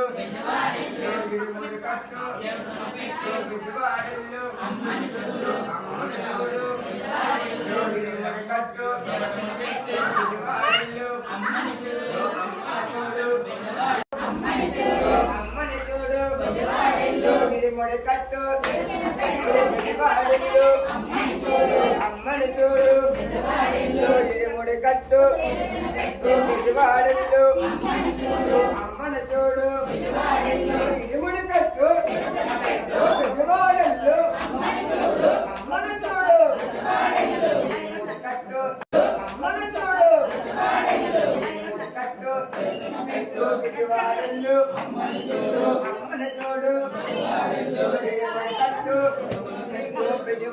చదువులు చూస్తే చూడు గిరిముడి కట్టు విజువాడలు అమ్మని చూడు గిరిముడి కట్టు విజువాడలు అమ్మని చూడు అమ్మని చూడు గిరిముడి కట్టు విజువాడలు అమ్మని చూడు గిరిముడి కట్టు విజువాడలు అమ్మని చూడు ఇరుముడి కట్టు విజయవాడల్లో అమ్మని చూడు కట్టు అమ్మని చూడు కట్టు అమ్మని చూడు అమ్మని చూడు కట్టు